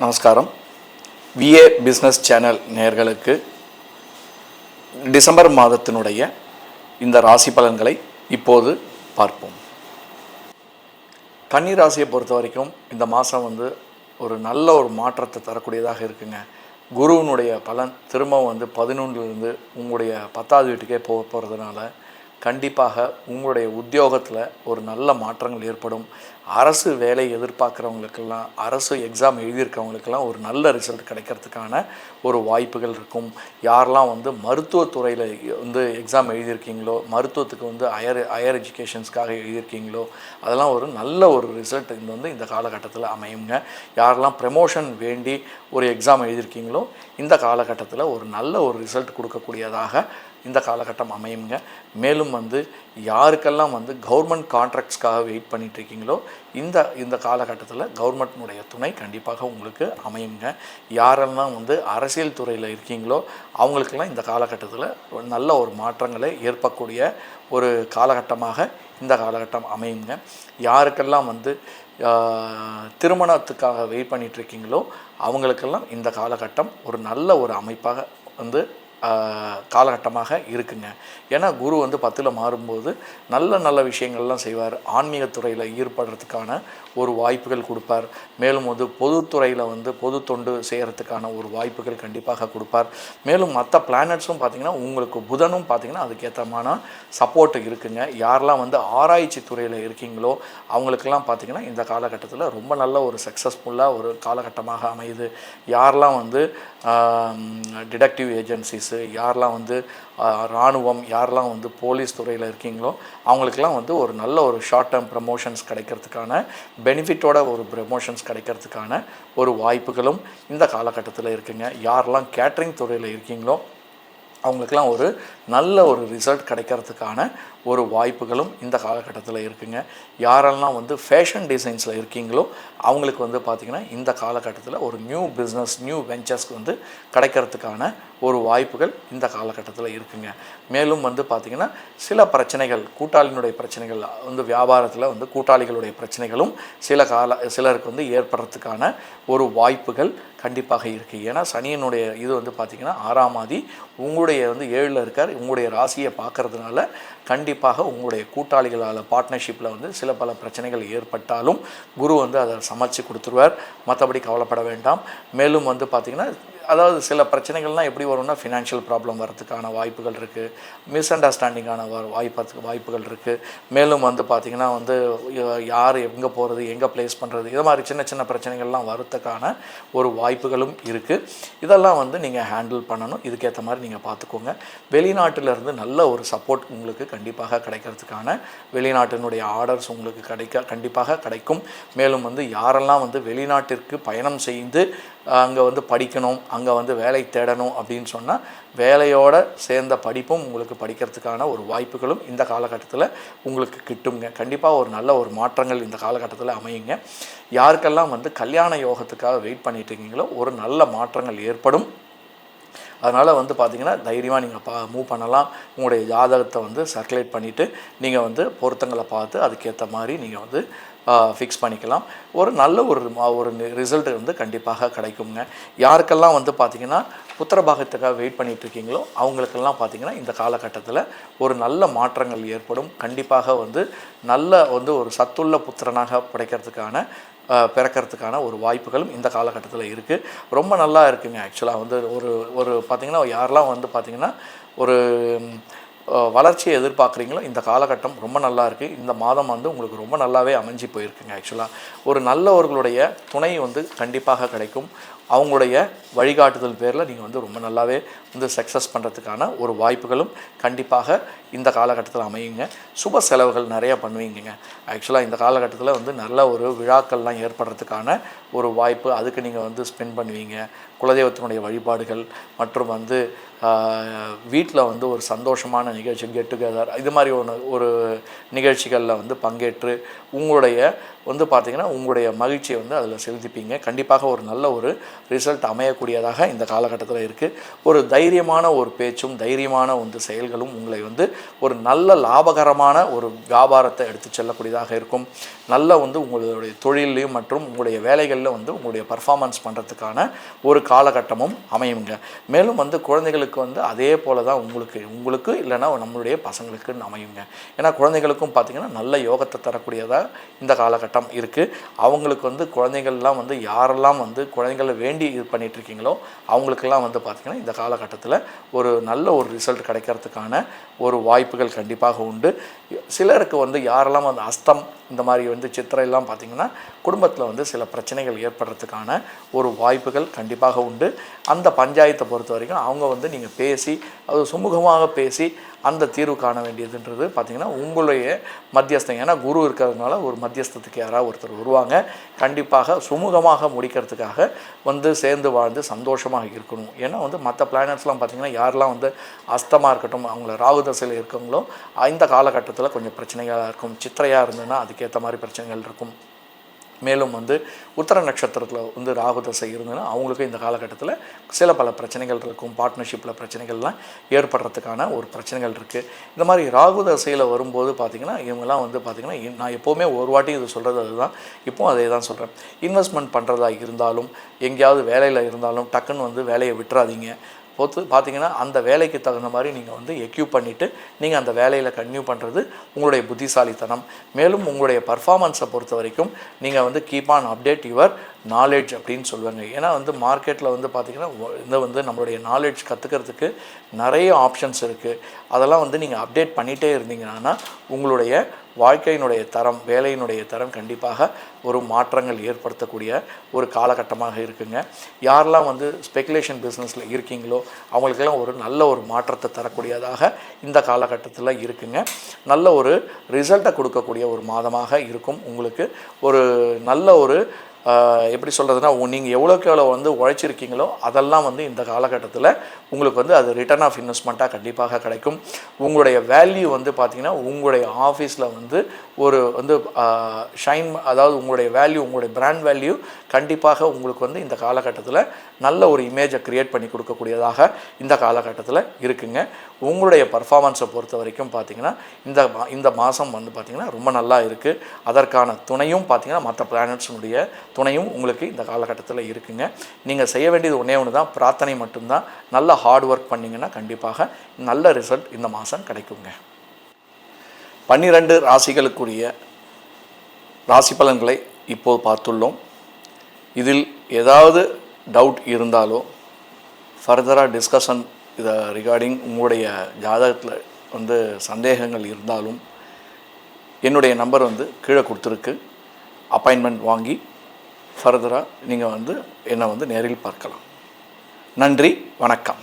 நமஸ்காரம். VA business channel நேயர்களுக்கு December மாதத்தினுடைய இந்த ராசி பலன்களை இப்போது பார்ப்போம். கன்னி ராசியை பொறுத்த வரைக்கும் இந்த மாதம் வந்து ஒரு நல்ல ஒரு மாற்றத்தை தரக்கூடியதாக இருக்குங்க. குருவினுடைய பலன் திரும்பவும் வந்து பதினொன்றுலேருந்து உங்களுடைய பத்தாவது வீட்டுக்கே போக போகிறதுனால கண்டிப்பாக உங்களுடைய உத்தியோகத்தில் ஒரு நல்ல மாற்றங்கள் ஏற்படும். அரசு வேலை எதிர்பார்க்குறவங்களுக்கெல்லாம் அரசு எக்ஸாம் எழுதியிருக்கவங்களுக்கெல்லாம் ஒரு நல்ல ரிசல்ட் கிடைக்கிறதுக்கான ஒரு வாய்ப்புகள் இருக்கும். யாரெல்லாம் வந்து மருத்துவத்துறையில் வந்து எக்ஸாம் எழுதியிருக்கீங்களோ மருத்துவத்துக்கு வந்து ஹையர் ஹையர் எஜுகேஷன்ஸ்க்காக எழுதியிருக்கீங்களோ அதெல்லாம் ஒரு நல்ல ஒரு ரிசல்ட் இந்த வந்து இந்த காலகட்டத்தில் அமையுங்க. யாரெல்லாம் ப்ரமோஷன் வேண்டி ஒரு எக்ஸாம் எழுதியிருக்கீங்களோ இந்த காலகட்டத்தில் ஒரு நல்ல ஒரு ரிசல்ட் கொடுக்கக்கூடியதாக இந்த காலகட்டம் அமையுங்க. மேலும் வந்து யாருக்கெல்லாம் வந்து கவர்மெண்ட் கான்ட்ராக்ட்ஸ்க்காக வெயிட் பண்ணிகிட்ருக்கீங்களோ இந்த இந்த காலகட்டத்தில் கவர்மெண்ட்னுடைய துணை கண்டிப்பாக உங்களுக்கு அமையுங்க. யாரெல்லாம் வந்து அரசியல் துறையில் இருக்கீங்களோ அவங்களுக்கெல்லாம் இந்த காலகட்டத்தில் ஒரு நல்ல ஒரு மாற்றங்களை ஏற்படக்கூடிய ஒரு காலகட்டமாக இந்த காலகட்டம் அமையுங்க. யாருக்கெல்லாம் வந்து திருமணத்துக்காக வெயிட் பண்ணிகிட்ருக்கீங்களோ அவங்களுக்கெல்லாம் இந்த காலகட்டம் ஒரு நல்ல ஒரு அமைப்பாக வந்து காலகட்டமாக இருக்குங்க. ஏன்னா குரு வந்து பத்தில் மாறும்போது நல்ல நல்ல விஷயங்கள்லாம் செய்வார். ஆன்மீகத்துறையில் ஈடுபடுறதுக்கான ஒரு வாய்ப்புகள் கொடுப்பார். மேலும் வந்து பொதுத்துறையில் வந்து பொது தொண்டு செய்கிறதுக்கான ஒரு வாய்ப்புகள் கண்டிப்பாக கொடுப்பார். மேலும் மற்ற பிளானட்ஸும் பார்த்திங்கன்னா உங்களுக்கு புதனும் பார்த்திங்கன்னா அதுக்கேற்றமான சப்போர்ட் இருக்குங்க. யாரெல்லாம் வந்து ஆராய்ச்சி துறையில் இருக்கீங்களோ அவங்களுக்கெல்லாம் பார்த்திங்கன்னா இந்த காலகட்டத்தில் ரொம்ப நல்ல ஒரு சக்ஸஸ்ஃபுல்லாக ஒரு காலகட்டமாக அமையுது. யாரெல்லாம் வந்து டிடெக்டிவ் ஏஜென்சிஸ் யாரெல்லாம் வந்து இராணுவம் யாரெல்லாம் வந்து போலீஸ் துறையில் இருக்கீங்களோ அவங்களுக்கெல்லாம் வந்து ஒரு நல்ல ஒரு ஷார்ட் டேர்ம் ப்ரமோஷன்ஸ் கிடைக்கிறதுக்கான பெனிஃபிட்டோட ஒரு ப்ரமோஷன்ஸ் கிடைக்கிறதுக்கான ஒரு வாய்ப்புகளும் இந்த காலகட்டத்தில் இருக்குங்க. யாரெல்லாம் கேட்ரிங் துறையில் இருக்கீங்களோ அவங்களுக்கெல்லாம் ஒரு நல்ல ஒரு ரிசல்ட் கிடைக்கிறதுக்கான ஒரு வாய்ப்புகளும் இந்த காலகட்டத்தில் இருக்குங்க. யாரெல்லாம் வந்து ஃபேஷன் டிசைன்ஸில் இருக்கீங்களோ அவங்களுக்கு வந்து பார்த்திங்கன்னா இந்த காலகட்டத்தில் ஒரு நியூ பிஸ்னஸ் நியூ வெஞ்சர்ஸ்க்கு வந்து கிடைக்கிறதுக்கான ஒரு வாய்ப்புகள் இந்த காலகட்டத்தில் இருக்குங்க. மேலும் வந்து பார்த்திங்கன்னா சில பிரச்சனைகள் கூட்டாளியினுடைய பிரச்சனைகள் வந்து வியாபாரத்தில் வந்து கூட்டாளிகளுடைய பிரச்சனைகளும் சில கால சிலருக்கு வந்து ஏற்படுறதுக்கான ஒரு வாய்ப்புகள் கண்டிப்பாக இருக்குது ஏன்னா சனியனுடைய இது வந்து பார்த்திங்கன்னா ஆறாமாதி உங்களுடைய வந்து ஏழில் இருக்கார். உங்களுடைய ராசியை பார்க்கறதுனால கண்டிப்பாக உங்களுடைய கூட்டாளிகளால் பார்ட்னர்ஷிப்பில் வந்து சில பல பிரச்சனைகள் ஏற்பட்டாலும் குரு வந்து அதை சமாளித்து கொடுத்துருவார். மற்றபடி கவலைப்பட வேண்டாம். மேலும் வந்து பார்த்திங்கன்னா அதாவது சில பிரச்சனைகள்லாம் எப்படி வரும்னா ஃபினான்ஷியல் ப்ராப்ளம் வரதுக்கான வாய்ப்புகள் இருக்குது மிஸ் அண்டர்ஸ்டாண்டிங்கான வாய்ப்பு வாய்ப்புகள் இருக்குது மேலும் வந்து பார்த்திங்கன்னா வந்து யார் எங்கே போகிறது எங்கே ப்ளேஸ் பண்ணுறது இது மாதிரி சின்ன சின்ன பிரச்சனைகள்லாம் வரத்துக்கான ஒரு வாய்ப்புகளும் இருக்குது இதெல்லாம் வந்து நீங்கள் ஹேண்டில் பண்ணணும். இதுக்கேற்ற மாதிரி நீங்கள் பார்த்துக்கோங்க வெளிநாட்டிலேருந்து நல்ல ஒரு சப்போர்ட் உங்களுக்கு கண்டிப்பாக கிடைக்கிறதுக்கான வெளிநாட்டினுடைய ஆர்டர்ஸ் உங்களுக்கு கிடைக்க கண்டிப்பாக கிடைக்கும். மேலும் வந்து யாரெல்லாம் வந்து வெளிநாட்டிற்கு பயணம் செய்து அங்கே வந்து படிக்கணும் அங்கே வந்து வேலை தேடணும் அப்படின்னு சொன்னால் வேலையோட சேர்ந்த படிப்பும் உங்களுக்கு படிக்கிறதுக்கான ஒரு வாய்ப்புகளும் இந்த காலகட்டத்தில் உங்களுக்கு கிட்டுங்க கண்டிப்பாக ஒரு நல்ல ஒரு மாற்றங்கள் இந்த காலகட்டத்தில் அமையுங்க. யாருக்கெல்லாம் வந்து கல்யாண யோகத்துக்காக வெயிட் பண்ணிட்டு இருக்கீங்களோ ஒரு நல்ல மாற்றங்கள் ஏற்படும். அதனால் வந்து பார்த்திங்கன்னா தைரியமாக நீங்கள் பா மூவ் பண்ணலாம். உங்களுடைய ஜாதகத்தை வந்து சர்க்குலேட் பண்ணிவிட்டு நீங்கள் வந்து பொருத்தங்களை பார்த்து அதுக்கேற்ற மாதிரி நீங்கள் வந்து ஃபிக்ஸ் பண்ணிக்கலாம். ஒரு நல்ல ஒரு ஒரு ரிசல்ட் வந்து கண்டிப்பாக கிடைக்குங்க. யாருக்கெல்லாம் வந்து பார்த்திங்கன்னா புத்திரபாகத்துக்காக வெயிட் பண்ணிகிட்ருக்கீங்களோ அவங்களுக்கெல்லாம் பார்த்திங்கன்னா இந்த காலகட்டத்தில் ஒரு நல்ல மாற்றங்கள் ஏற்படும். கண்டிப்பாக வந்து நல்ல வந்து ஒரு சத்துள்ள புத்திரனாக படைக்கிறதுக்கான பிறக்கறதுக்கான ஒரு வாய்ப்புகளும் இந்த காலகட்டத்தில் இருக்குது ரொம்ப நல்லா இருக்குங்க ஆக்சுவலாக வந்து ஒரு ஒரு பார்த்திங்கன்னா யாரெல்லாம் வந்து பார்த்திங்கன்னா ஒரு வளர்ச்சியை எதிர்பார்க்குறீங்களோ இந்த காலகட்டம் ரொம்ப நல்லா இருக்குது இந்த மாதம் வந்து உங்களுக்கு ரொம்ப நல்லாவே அமைஞ்சு போயிருக்குங்க ஆக்சுவலாக ஒரு நல்லவர்களுடைய துணை வந்து கண்டிப்பாக கிடைக்கும். அவங்களுடைய வழிகாட்டுதல் பேரில் நீங்கள் வந்து ரொம்ப நல்லாவே வந்து சக்ஸஸ் பண்ணுறதுக்கான ஒரு வாய்ப்புகளும் கண்டிப்பாக இந்த காலகட்டத்தில் அமையுங்க. சுப செலவுகள் நிறையா பண்ணுவீங்கங்க. ஆக்சுவலாக இந்த காலகட்டத்தில் வந்து நல்ல ஒரு விழாக்கள்லாம் ஏற்படுறதுக்கான ஒரு வாய்ப்பு அதுக்கு நீங்கள் வந்து ஸ்பெண்ட் பண்ணுவீங்க. குலதெய்வத்தினுடைய வழிபாடுகள் மற்றும் வந்து வீட்டில் வந்து ஒரு சந்தோஷமான நிகழ்ச்சி கெட் டுகெதர் இது மாதிரி ஒன்று ஒரு நிகழ்ச்சிகளில் வந்து பங்கேற்று உங்களுடைய வந்து பார்த்திங்கன்னா உங்களுடைய மகிழ்ச்சியை வந்து அதில் செலுத்திப்பீங்க. கண்டிப்பாக ஒரு நல்ல ஒரு ரிசல்ட் அமையக்கூடியதாக இந்த காலகட்டத்தில் இருக்குது ஒரு தைரியமான ஒரு பேச்சும் தைரியமான வந்து செயல்களும் உங்களை வந்து ஒரு நல்ல லாபகரமான ஒரு வியாபாரத்தை எடுத்து செல்லக்கூடியதாக இருக்கும். நல்ல வந்து உங்களுடைய தொழிலையும் மற்றும் உங்களுடைய வேலைகளில் வந்து உங்களுடைய பர்ஃபார்மன்ஸ் பண்ணுறதுக்கான ஒரு காலகட்டமும் அமையுங்க. மேலும் வந்து குழந்தைகளுக்கு வந்து அதே போல தான் உங்களுக்கு உங்களுக்கு இல்லைன்னா நம்மளுடைய பசங்களுக்கு அமையுங்க. ஏன்னா குழந்தைகளுக்கும் பார்த்திங்கன்னா நல்ல யோகத்தை தரக்கூடியதாக இந்த காலகட்டம் இருக்குது அவங்களுக்கு வந்து குழந்தைகள்லாம் வந்து யாரெல்லாம் வந்து குழந்தைகளை வேண்டி இது பண்ணிகிட்ருக்கீங்களோ அவங்களுக்கெல்லாம் வந்து பார்த்திங்கன்னா இந்த காலகட்டத்தில் ஒரு நல்ல ஒரு ரிசல்ட் கிடைக்கிறதுக்கான ஒரு வாய்ப்புகள் கண்டிப்பாக உண்டு. சிலருக்கு வந்து யாரெல்லாம் வந்து அஸ்தம் இந்த மாதிரி வந்து சித்திரையெல்லாம் பார்த்திங்கன்னா குடும்பத்தில் வந்து சில பிரச்சனைகள் ஏற்படுறதுக்கான ஒரு வாய்ப்புகள் கண்டிப்பாக உண்டு. அந்த பஞ்சாயத்தை பொறுத்த வரைக்கும் அவங்க வந்து நீங்கள் பேசி அது சுமூகமாக பேசி அந்த தீர்வு காண வேண்டியதுன்றது பார்த்திங்கன்னா உங்களுடைய மத்தியஸ்தம். ஏன்னா குரு இருக்கிறதுனால ஒரு மத்தியஸ்தத்துக்கு யாராவது ஒருத்தர் வருவாங்க. கண்டிப்பாக சுமூகமாக முடிக்கிறதுக்காக வந்து சேர்ந்து வாழ்ந்து சந்தோஷமாக இருக்கணும். ஏன்னா வந்து மற்ற பிளானட்ஸ்லாம் பார்த்திங்கன்னா யாரெல்லாம் வந்து அஸ்தமாக இருக்கட்டும் அவங்கள ராகு தசையில் இருக்கவங்களோ இந்த காலகட்டத்தில் கொஞ்சம் பிரச்சனைகளாக இருக்கும். சித்திரையாக இருந்ததுன்னா அதுக்கேற்ற மாதிரி பிரச்சனைகள் இருக்கும். மேலும் வந்து உத்தர நட்சத்திரத்தில் வந்து ராகு தசை இருந்ததுன்னா அவங்களுக்கும் இந்த காலகட்டத்தில் சில பல பிரச்சனைகள் இருக்கும். பார்ட்னர்ஷிப்பில் பிரச்சனைகள்லாம் ஏற்படுறதுக்கான ஒரு பிரச்சனைகள் இருக்குது இந்த மாதிரி ராகு தசையில் வரும்போது பார்த்திங்கன்னா இவங்கெல்லாம் வந்து பார்த்திங்கன்னா நான் எப்போவுமே ஒரு வாட்டி இது சொல்கிறது அதுதான். இப்போவும் அதே தான் சொல்கிறேன் இன்வெஸ்ட்மெண்ட் பண்ணுறதா இருந்தாலும் எங்கேயாவது வேலையில் இருந்தாலும் டக்குன்னு வந்து வேலையை விட்டுறாதீங்க. பொறுத்து பார்த்தீங்கன்னா அந்த வேலைக்கு தகுந்த மாதிரி நீங்கள் வந்து எக்யூப் பண்ணிவிட்டு நீங்கள் அந்த வேலையில் கன்டினியூ பண்ணுறது உங்களுடைய புத்திசாலித்தனம். மேலும் உங்களுடைய பர்ஃபார்மன்ஸை பொறுத்த வரைக்கும் நீங்கள் வந்து keep on update your knowledge அப்படின்னு சொல்லுவாங்க. ஏன்னா வந்து மார்க்கெட்டில் வந்து பார்த்திங்கன்னா இந்த வந்து நம்மளுடைய நாலேஜ் கற்றுக்கிறதுக்கு நிறைய ஆப்ஷன்ஸ் இருக்குது அதெல்லாம் வந்து நீங்கள் அப்டேட் பண்ணிகிட்டே இருந்தீங்கன்னா உங்களுடைய வாழ்க்கையினுடைய தரம் வேலையினுடைய தரம் கண்டிப்பாக ஒரு மாற்றங்கள் ஏற்படுத்தக்கூடிய ஒரு காலகட்டமாக இருக்குங்க. யாரெல்லாம் வந்து ஸ்பெகுலேஷன் பிஸ்னஸில் இருக்கீங்களோ அவங்களுக்கெல்லாம் ஒரு நல்ல ஒரு மாற்றத்தை தரக்கூடியதாக இந்த காலகட்டத்தில் இருக்குங்க. நல்ல ஒரு ரிசல்ட்டை கொடுக்கக்கூடிய ஒரு மாதமாக இருக்கும். உங்களுக்கு ஒரு நல்ல ஒரு எப்படி சொல்கிறதுனா நீங்கள் எவ்வளோக்கு எவ்வளோ வந்து உழைச்சிருக்கீங்களோ அதெல்லாம் வந்து இந்த காலகட்டத்தில் உங்களுக்கு வந்து அது ரிட்டர்ன் ஆஃப் இன்வெஸ்ட்மெண்ட்டாக கண்டிப்பாக கிடைக்கும். உங்களுடைய வேல்யூ வந்து பார்த்திங்கன்னா உங்களுடைய ஆஃபீஸில் வந்து ஒரு வந்து ஷைன் அதாவது உங்களுடைய வேல்யூ உங்களுடைய பிராண்ட் வேல்யூ கண்டிப்பாக உங்களுக்கு வந்து இந்த காலகட்டத்தில் நல்ல ஒரு இமேஜை க்ரியேட் பண்ணி கொடுக்கக்கூடியதாக இந்த காலகட்டத்தில் இருக்குங்க. உங்களுடைய பர்ஃபார்மன்ஸை பொறுத்த வரைக்கும் பார்த்தீங்கன்னா இந்த மா- இந்த மாதம் வந்து பார்த்திங்கன்னா ரொம்ப நல்லா இருக்குது அதற்கான துணையும் பார்த்திங்கன்னா மற்ற பிளானட்ஸினுடைய துணையும் உங்களுக்கு இந்த காலகட்டத்தில் இருக்குங்க. நீங்கள் செய்ய வேண்டியது ஒன்றே ஒன்று தான் பிரார்த்தனை மட்டும்தான். நல்ல ஹார்ட் ஒர்க் பண்ணிங்கன்னா கண்டிப்பாக நல்ல ரிசல்ட் இந்த மாதம் கிடைக்குங்க. பன்னிரண்டு ராசிகளுக்குரிய ராசி பலன்களை இப்போது பார்த்துள்ளோம். இதில் ஏதாவது டவுட் இருந்தாலோ ஃபர்தராக டிஸ்கஷன் இதை ரிகார்டிங் உங்களுடைய ஜாதகத்தில் வந்து சந்தேகங்கள் இருந்தாலும் என்னுடைய நம்பர் வந்து கீழே கொடுத்துருக்கு. அப்பாயின்மெண்ட் வாங்கி ஃபர்தராக நீங்கள் வந்து என்னை வந்து நேரில் பார்க்கலாம். நன்றி வணக்கம்.